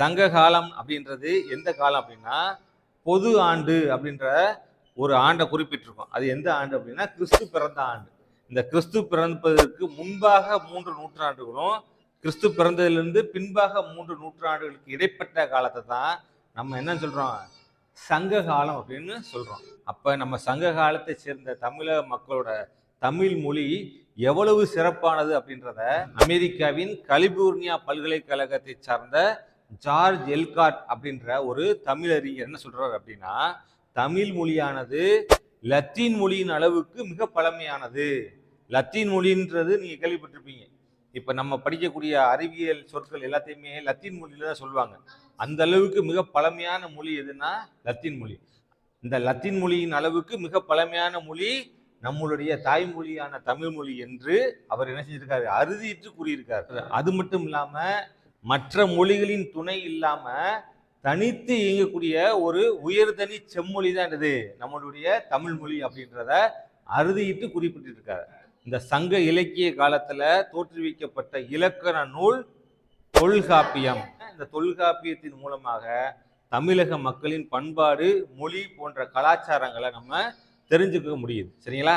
சங்க காலம் அப்படின்றது எந்த காலம் அப்படின்னா பொது ஆண்டு அப்படின்ற ஒரு ஆண்டை குறிப்பிட்டிருக்கோம். அது எந்த ஆண்டு அப்படின்னா கிறிஸ்து பிறந்த ஆண்டு. இந்த கிறிஸ்து பிறப்பதற்கு முன்பாக மூன்று நூற்றாண்டுகளும் கிறிஸ்து பிறந்ததிலிருந்து பின்பாக மூன்று நூற்றாண்டுகளுக்கு இடைப்பட்ட காலத்தை தான் நம்ம என்ன சொல்றோம்? சங்க காலம் அப்படின்னு சொல்றோம். அப்ப நம்ம சங்க காலத்தை சேர்ந்த தமிழக மக்களோட தமிழ் மொழி எவ்வளவு சிறப்பானது அப்படின்றத அமெரிக்காவின் கலிபோர்னியா பல்கலைக்கழகத்தை சார்ந்த ஜார்ஜ் எல்காட் அப்படின்ற ஒரு தமிழறிஞர் என்ன சொல்றாரு அப்படின்னா தமிழ் மொழியானது லத்தீன் மொழியின் அளவுக்கு மிக பழமையானது. லத்தீன் மொழின்றது நீங்க கேள்விப்பட்டிருப்பீங்க. இப்ப நம்ம படிக்கக்கூடிய அறிவியல் சொற்கள் எல்லாத்தையுமே லத்தீன் மொழியில தான் சொல்லுவாங்க. அந்த அளவுக்கு மிக பழமையான மொழி எதுனா லத்தீன் மொழி. இந்த லத்தீன் மொழியின் அளவுக்கு மிக பழமையான மொழி நம்மளுடைய தாய்மொழியான தமிழ் மொழி என்று அவர் என்ன செஞ்சிருக்காரு? அறுதிட்டு கூறியிருக்காரு. அது மட்டும் இல்லாம மற்ற மொழிகளின் துணை இல்லாம தனித்து இயங்கக்கூடிய ஒரு உயர்தனி செம்மொழி தான் இது நம்மளுடைய தமிழ் மொழி அப்படின்றத அறுதியிட்டு குறிப்பிட்டிருக்காரு. இந்த சங்க இலக்கிய காலத்துல தோற்றுவிக்கப்பட்ட இலக்கண நூல் தொல்காப்பியம். இந்த தொல்காப்பியத்தின் மூலமாக தமிழக மக்களின் பண்பாடு மொழி போன்ற கலாச்சாரங்களை நம்ம தெரிஞ்சுக்க முடியுது. சரிங்களா?